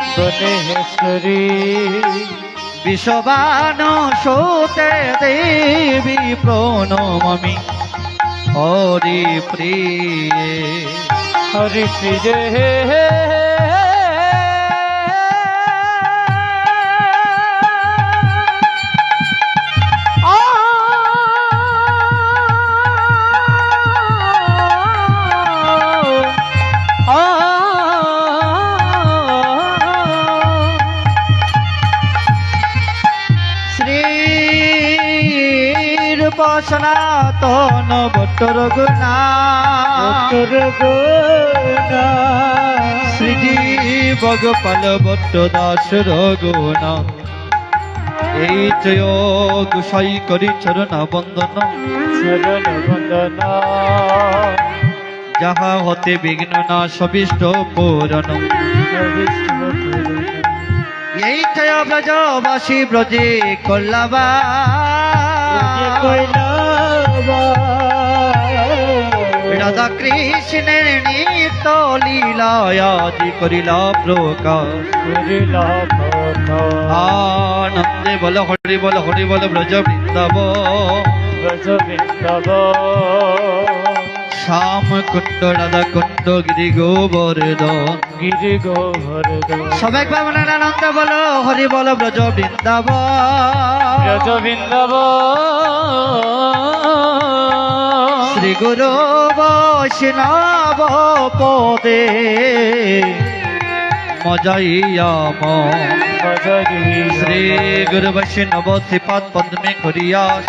বনেশ্বরী বিশ্ববান সোতে দেবী প্রণমী হরি প্রিয়ে। হরি প্রিয়ে। সনাতন বট্টর গুণা। শ্রীজি ভগপাল ভট্ট দাস রঘুনা। এই জয় গুসাই করি চরণ বন্দন। চরণ বন্দনা। যাহা হতে বিঘ্ন না সবিষ্ট পূরণ। এই ব্রজবাসী ব্রজে কল্লাবা। রাধা কৃষ্ণের নিত্য লীলায়াজি করিলা প্রকাশ। আনন্দে বল হরি বল হরি বল ব্রজ বৃন্দাব শ্যাম কুণ্ড রাধা কুণ্ড গিরি গোবর্ধন গিরি গোবর্ধন সবাই পাবনা আনন্দ বল হরি বল ব্রজ বৃন্দাব ব্রজ বৃন্দাব শ্রী গুরু বৈষ্ণব পদে মজাইয়াম শ্রী গুরু বৈষ্ণব শ্রীপাদ পদ্মে করিয়া।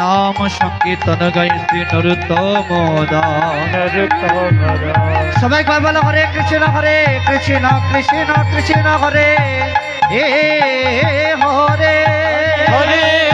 নাম সংকীর্তন গাই শ্রী নরুত্তম সবাই কয় বলো, হরে কৃষ্ণ হরে কৃষ্ণ কৃষ্ণ কৃষ্ণ, হরে। হরে। হরে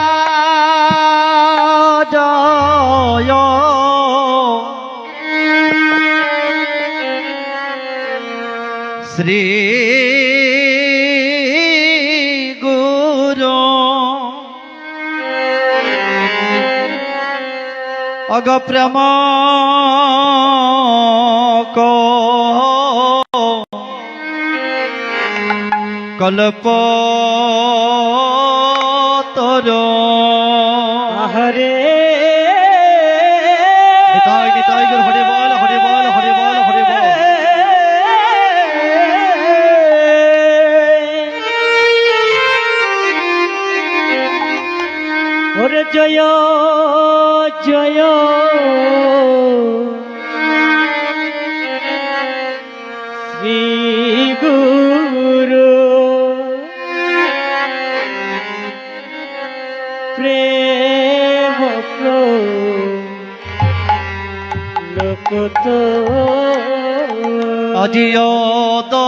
জয় শ্রী গুরু অগ প্রেম কল্প তোর জয় জয়। শ্রী গুরু। প্রেম লোকত আজিও তো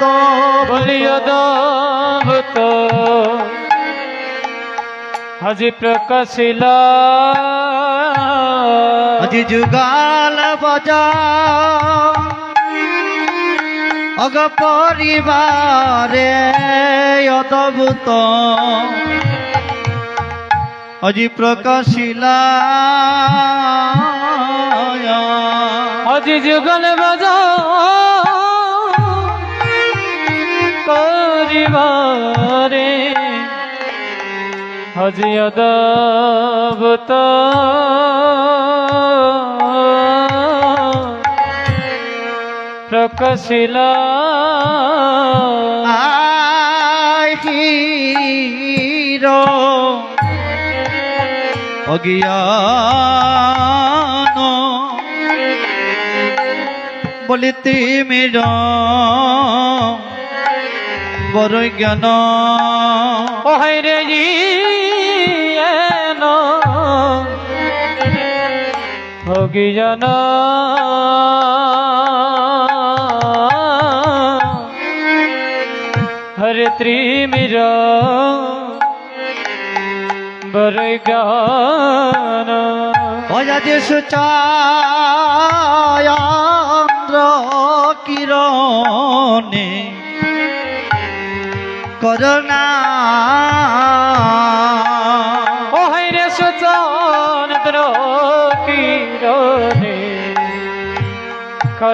তো বলিয়দভূত হাজি প্রকাশিলা। আজি যুগাল বজা অগ পরিবারে অদভূত আজি প্রকাশিলা। হাজি যুগল বাজা হাজি অদভূত প্রকাশিলা। অজ্ঞান। বলিতে মের বড় জ্ঞান। রে জি জ্ঞান হরে ত্রিমির। বর জ্ঞান। অজাতি সুচান্দ্র কিরণে। করুণা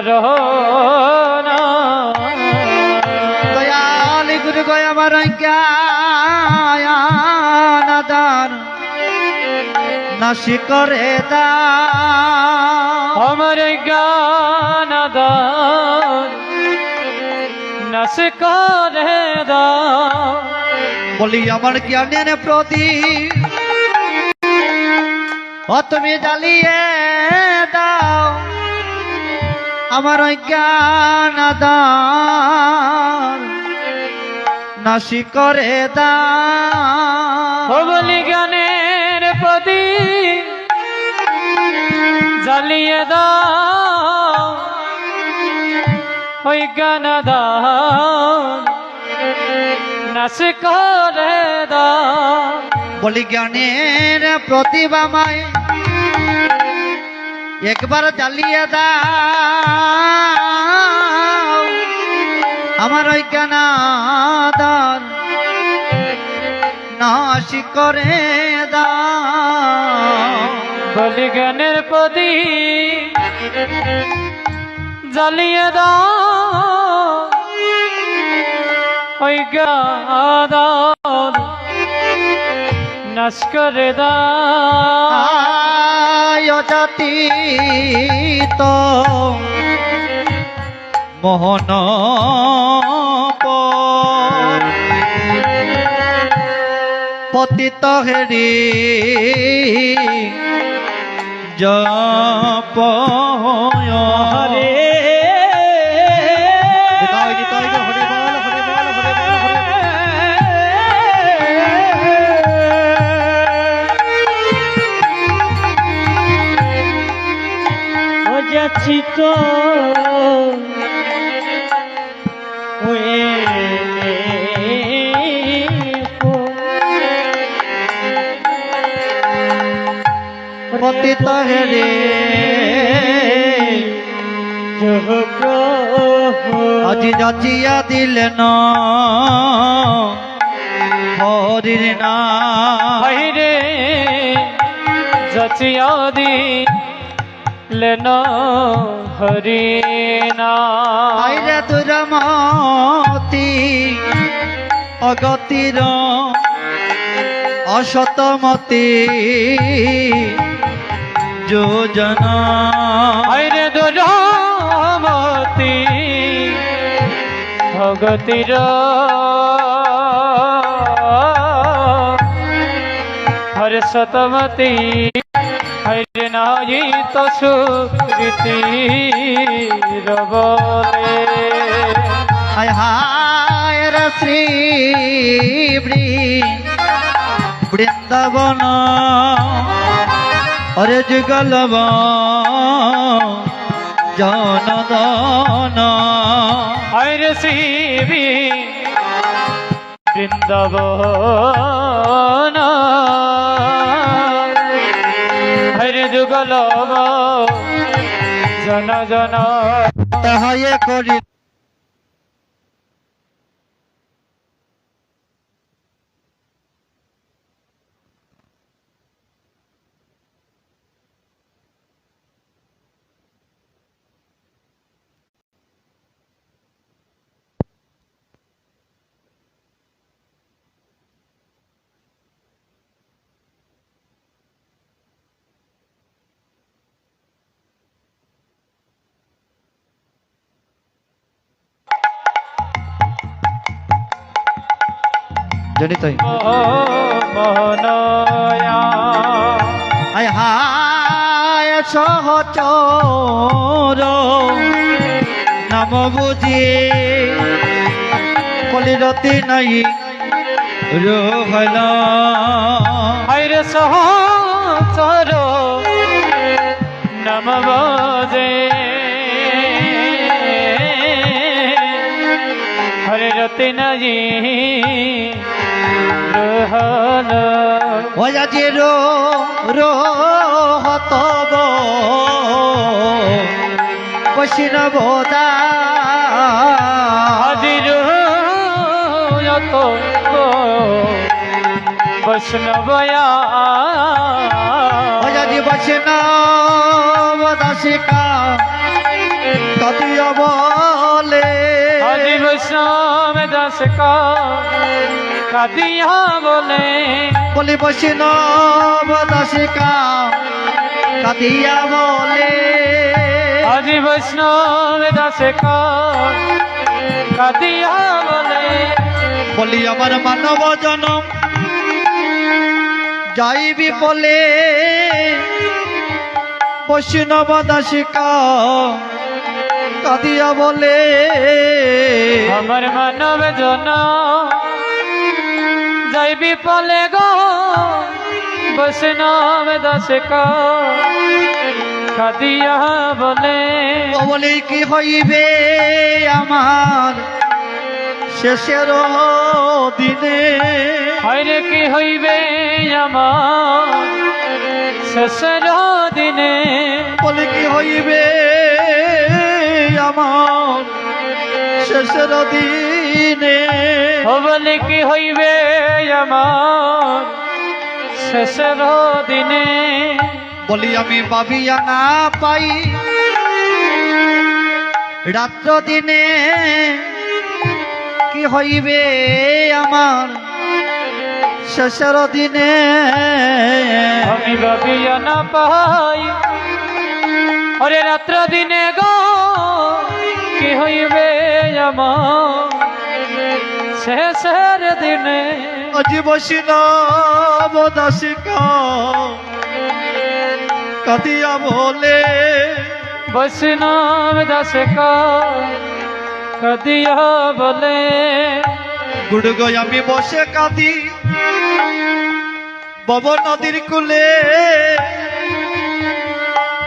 করোনা দয়ালি গুরু গয় আমার জ্ঞানাদান নাসি করে দা আমার জ্ঞান দান নস করে দাও বলি আমার জ্ঞানের প্রতি ও তুমি জ্বালিয়ে দাও। আমার জ্ঞান দান নাসি করে ও দাও বলি জ্ঞানের প্রতি জ্বালিয়ে দাও। ওই জ্ঞান দান করে দাও। বলি জ্ঞানের প্রতিভামায় একবার জ্বালিয়ে দাও আমার ওই জ্ঞানাদার নাশি করে দাও। বলি প্রতি জ্বালিয়ে দাও। ওই নাশ করে দাও জাতি তো মোহন পতিত হেরি জপ হরে পতিত হেরি। আজি যাচিয়া দিলেন। হরির না হইরে যাচিয়া দি লেন হরিনা আইরে দুরমতি অগতির অসতমতি। যোজনা হইরে দুরমতি ভগতির হরে শতমতি হরে নাই তো সুকৃতি রবলে হায় হায় রে শ্রী বৃন্দাবন হরে যুগলব জনদন হরে শিবি বৃন্দাবন। হরে যুগল জন জন তাহায়ে করি যদি তই। আয় হায় সহচর নাম বুঝি কলিরতি নাই রোহল আয় রে সহচর নাম বজে হরে রতি নাই যে রো রো হতব। বৈষ্ণব হাজির যত বৈষ্ণবয়া ওয়া যে বৈষ্ণব দাসিকা হাজি বৈষ্ণব কা কাদিয়া বলে। বলি বৈষ্ণব দাসিকা কাদিয়া বলে। হাজি বৈষ্ণব কা কাদিয়া বলে। বলি আমার মানব জনম যাইবি বলে। বৈষ্ণব দাসিকা কাদিয়া বলে আমার মানব জন যাইবি পলে গো বৈষ্ণব দাস কা কাদিয়া বলে। ও কি হইবে আমার শেষের দিনে? হইরে কি হইবে আমার শেষের দিনে? বলি কি হইবে আমার শেষের দিনে। বলে কি হইবে আমার শেষের দিনে? বলি আমি ভাবিয়া না পাই রাত্র দিনে কি হইবে আমার শেষের দিনে? আমি ভাবিয়া না পাই। ওরে রাত্র দিনে গো হইবে আমার শেষের দিনে। দাসিকা। কাদিয়া বলে বৈষ্ণব দাস কা কদিয়া বলে। গুড়গ আমি বসে কাঁদি। বব নদীর কুলে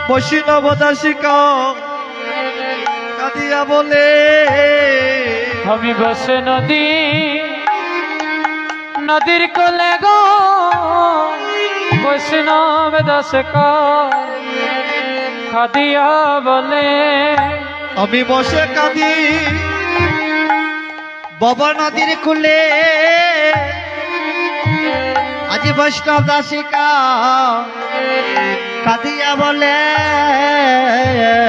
বসিলাম দাসিকা। কাদিয়া বলে আমি বসে নদী নদীর কোলে গো বৈষ্ণব দাস কাদিয়া বলে আমি বসে কাঁদি বব নদীর কুলে। আজি বৈষ্ণব দাসিকা কাঁদিয়া বলে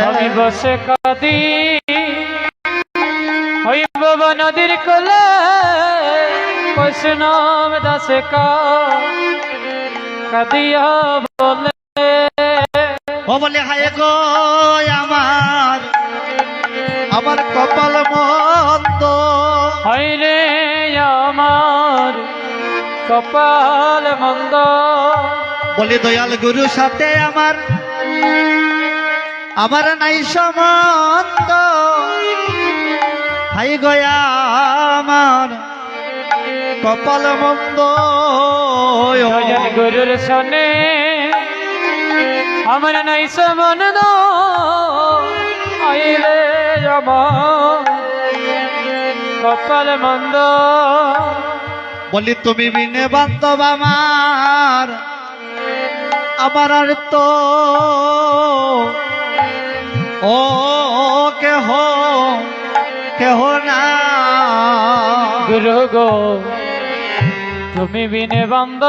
আমি বসে কাদি। হইব নদীর কোলে বৈষ্ণব দাস কাদিয়া বলে। ও বলে হায় গো আমার আমার কপাল মন্দ। হইরে আমার কপাল মন্দ। বলে দয়াল গুরু সাথে আমার আমার নাই সম্বন্ধ। হাই গয়া আমার কপাল মন্দ গুরুর শনে আমার নাই সমন আইলে আমার কপাল মন্দ। বলি তুমি বিনে বান্ধব আমার। আমার আর তো ও কেহ কেহ না। গুরু গো তুমি বিনে বন্ধ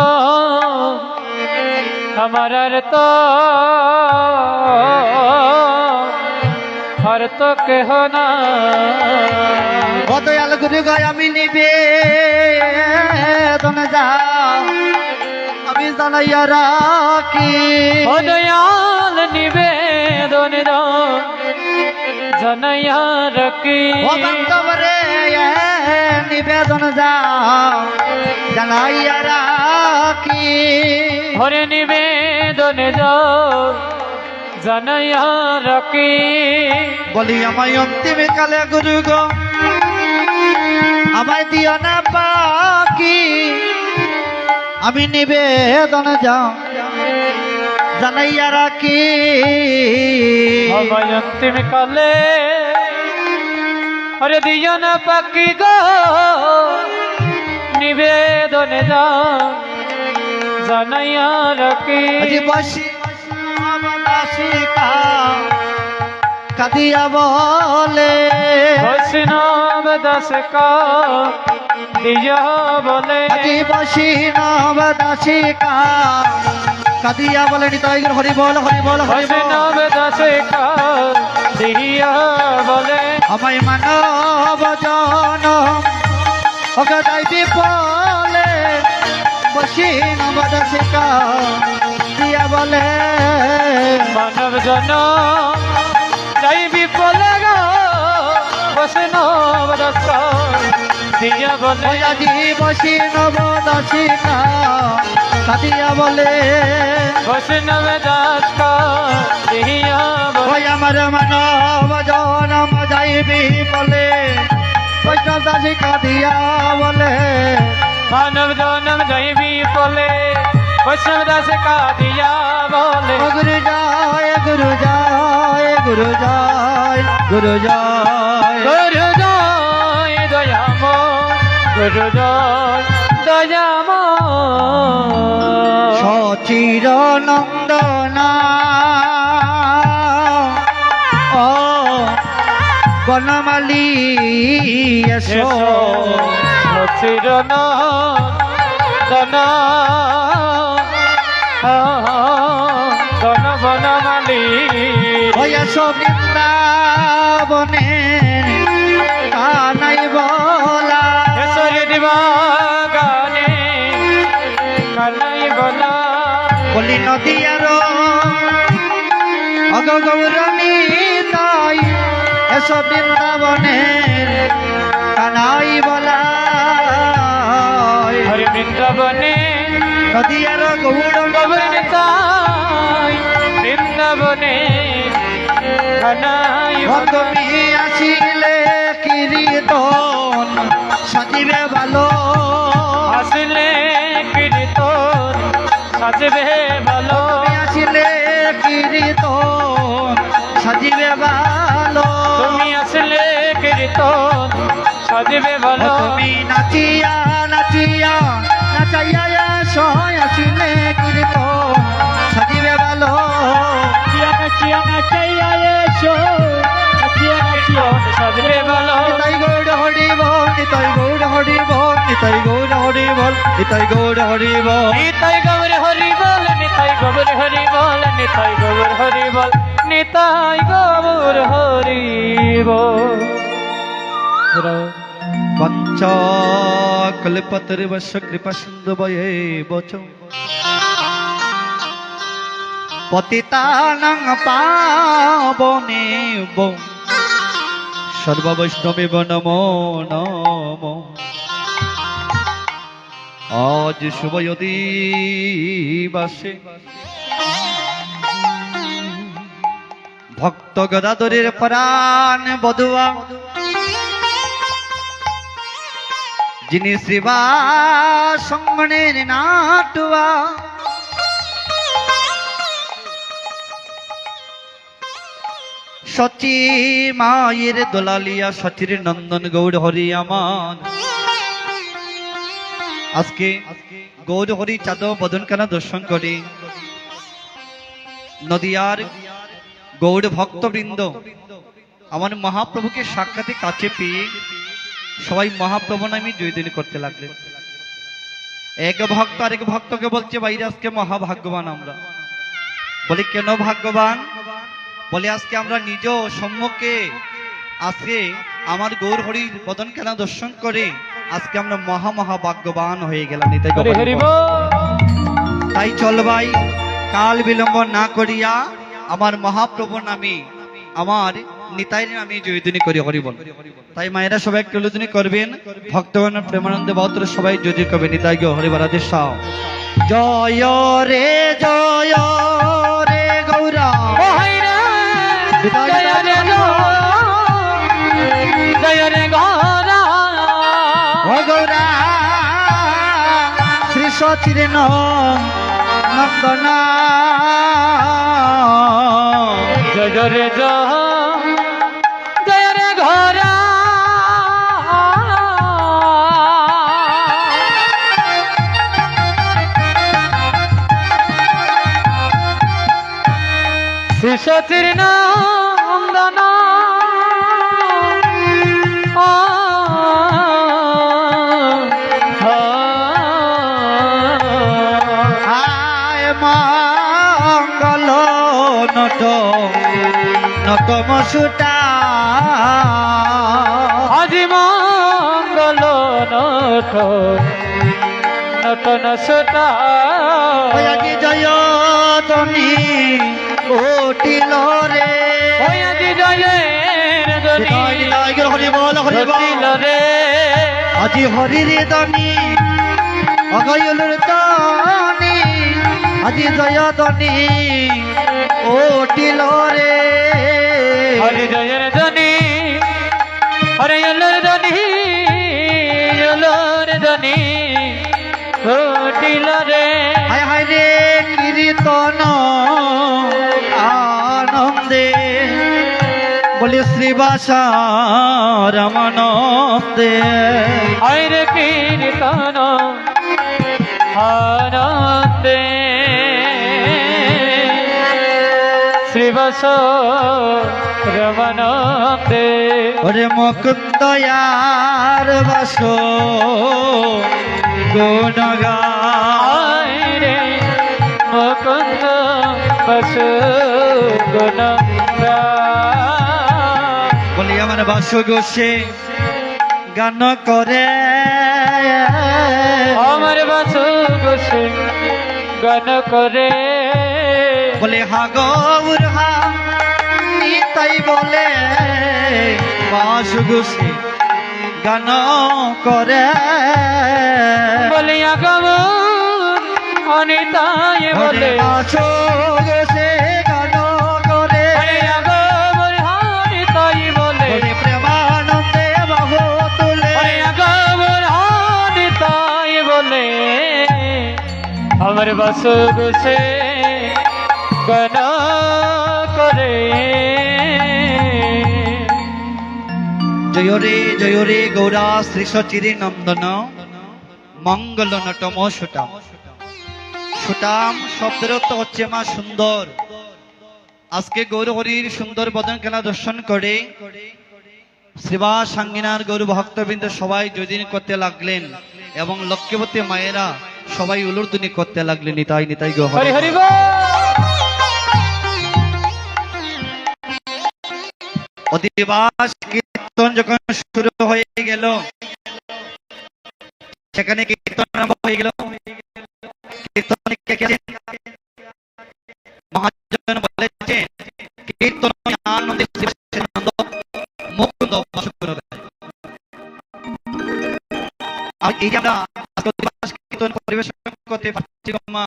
আমার আর তো আর তো কেহ না। ও দয়াল গুরু গায় আমি নিবে তুমি যা জানাইয়া রাখি। দয়াল নিবেদন জনয়া রকি ও নিবেদন যা জানাইয়া রাখি। হরে নিবেদন জনয়া রকি বলি আমায় অন্তিম কালে গুরু গো আমায় দিও না পাকি আমি নিবেদন যাও জানাইয়া রাখি। অবয়ন্তিম কালে হরে না পাকি গো। নিবেদনে যা জানাইয়া রাখি। আজি বসি দাসিকা কাদিয়া বলে বৈষ্ণব দাস কা দিয়া বলে। নব দাসিকা কাদিয়া বলে নিতাই হরি বল হরি বল হরি বল বৈষ্ণব দাস কা দিয়া বলে। আমায় মানব জন ওকে বসি নব দাসিকা দিয়া বলে। মানব জন নাই বিপদে বসে নবরস দিয়া বলে আজি বসি নবদাসিকা কাদিয়া বলে বসে নবদাস দিয়া বলে। আমার মানব জনম যাইবি বলে বৈষ্ণব দাসী কাদিয়া বলে মানব জনম যাইবি বলে বৈষ্ণব দাস কাদিয়া বলে। গুরু যায় গুরু যায়। গুরু জয় গুরু জয়। গুরু জয় দয়াম গুরু জয় দয়াম। সচির নন্দনা ও বনমালী এসো। সচির দন দন বনমালী ওই এসো বৃন্দাবনে কানাই বলা। কেশরী দিবা গানে কানাই বলা। বলি নদীয়ার অগ গৌরমী তাই এসো বৃন্দাবনে কানাই বলা। হরি বৃন্দাবনে নদীয়ার তাই বৃন্দাবনে তুমি আসিলে কীর্তন সাজিবে ভালো। আসলে কীর্তন সাজবে ভালো। আসিলে কীর্তন সাজিবে ভালো। তুমি আসলে কীর্তন সাজবে ভালো। তুমি নাচিয়া নাচিয়া নাচাইয়া সহায় আসিলে কীর্তন সাজিবে ভালো। সাজবে ভালো। নিতাই গৌর হরি বল নিতাই গৌর হরি বল নিতাই গৌর হরি বল নিতাই গৌর হরি বল। নিতাই গৌর হরি বল নিতাই গৌর হরি বল নিতাই গৌর হরি বল নিতাই গৌর হরি বল। পঞ্চা কল্পতরে বর্ষ কৃপা সিন্ধু বয়ে বচ পতিতানং পাবনে সর্ববৈষ্ণবে নমো নমো আজ শুভ দিবাসে ভক্ত গদাধরের প্রাণ বধুয়া যিনি শ্রীবা সঙ্গনের নাটুয়া। সচি মায়ের দোলালিয়া সচির নন্দন গৌর হরি আমার। আজকে গৌর হরি চাঁদ বদনকানা দর্শন করি। নদিয়ার গৌর ভক্তবৃন্দ, আমার মহাপ্রভুকে সাক্ষাতে কাছে পেয়ে সবাই মহাপ্রভু নামে জয়দিনী করতে লাগলেন। এক ভক্ত আরেক ভক্তকে বলছে বাইরে আজকে মহাভাগ্যবান আমরা। বলি কেন ভাগ্যবান? বলে আজকে আমরা নিজ সম্মুখে আজকে আমার গৌর হরি বদন খেলা দর্শন করে আজকে আমরা মহা মহা ভাগ্যবান হয়ে গেলাম। তাই চল ভাই কাল বিলম্ব না করিয়া আমার মহাপ্রভু নামে আমার নিতাইয়ের নামে জয়দিনী করি, হরি বল। তাই মায়েরা সবাই জয়দিনী করবেন। ভক্তগণ প্রেমানন্দে বত্র সবাই যদি কবে নিতাই গো হরিবরাধের সাহ জয় রে জয় রে, গৌরা। জয় রে, গৌরা। গৌরা, শ্রী সচির নন্দনা। জয় রে, জয় শিশতির নন্দন মঙ্গল নট নটম সুটা আজি মঙ্গল নট নটন সুতা জয় তনি রে। হরি বল হরি ঘটিল বল রে। আজি হরি রে দনি অগয়লুর তনি আজি জয় তনি ওটিল রে। হরি জয় ধ্বনি বলি শ্রীবাসা রমানন্দে। আইরে কীর্তন আনন্দে। শ্রীবস রমনন্দে। ওরে মুকুন্দয়ার বাস গুণগা আইরে মুকুন্দ বস গুণ আমার বাস গোসে গান করে। আমার বাসু বসে গান করে। বলে হা হা তাই বলে বাস গোসে গান করে। বলে আগম অনিতায় বলে। বাস আমার বাস বসে গান করে। জয় রে জয় রে গৌরা শ্রী সচিরে নন্দন। মঙ্গল নটম সুটাম সুটাম শব্দের অর্থ হচ্ছে মা সুন্দর। আজকে গৌর হরির সুন্দর বদন খেলা দর্শন করে শ্রীবা সাঙ্গিনার গৌর ভক্তবৃন্দ সবাই যদিন করতে লাগলেন এবং লক্ষ্মীবতী মায়েরা সবাই উলুরদুনি করতে লাগলে নিতাই নিতাই গো হরি হরি অধিবাস কীর্তন যখন শুরু হয়ে গেল সেখানে কীর্তন আরম্ভ হয়ে গেল। কীর্তনে? মহাজন বলেছেন কীর্তন আনন্দে আনন্দ মুকুন্দ বাস করবে আর এই আমরা কীর্তন পরিবেশন করতে পারছি মা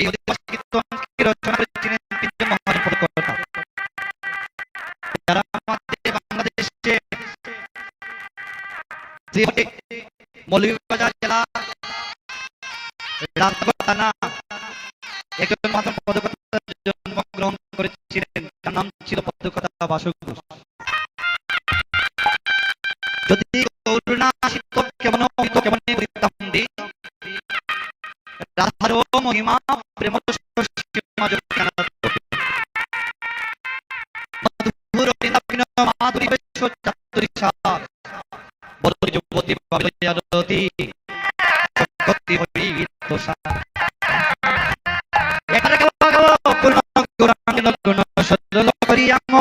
এই অধিবাস কীর্তন রচনা করেছিলেন তিনজন মহাজন পদকর্তা যারা আমাদের বাংলাদেশে যে মৌলভীবাজার জেলা রাজনগর থানা একজন মাত্র পদকর্তা জন্মগ্রহণ করেছিলেন, তার নাম ছিল পদকর্তা বাসু ঘোষ। যদি করুণা সীমা যোগদান মধুর চাতুরী সার বদরি যুবতী পাবলয়ারতি ভক্তি হইত সার এখানে গাও গাও কোন গুণাঙ্গন গুণ সদল করিয়াম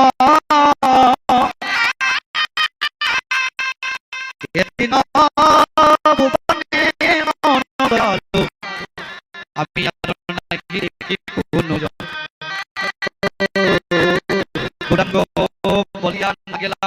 এদিন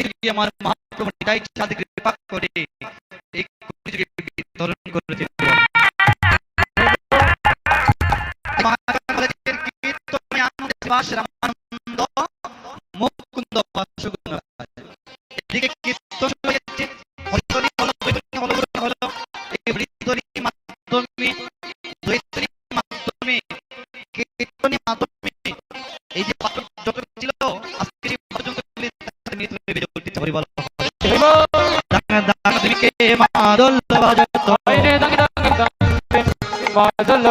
বলিয়ে আমার মহাপ্রভু নিতাই চাঁদ কৃপা করে এই কলিযুগে বিতরণ করেছে রামানন্দ মুকুন্দ মাদল বাজে তয়রে দাঙ্গি দাঙ্গি দাঙ্গি মাদল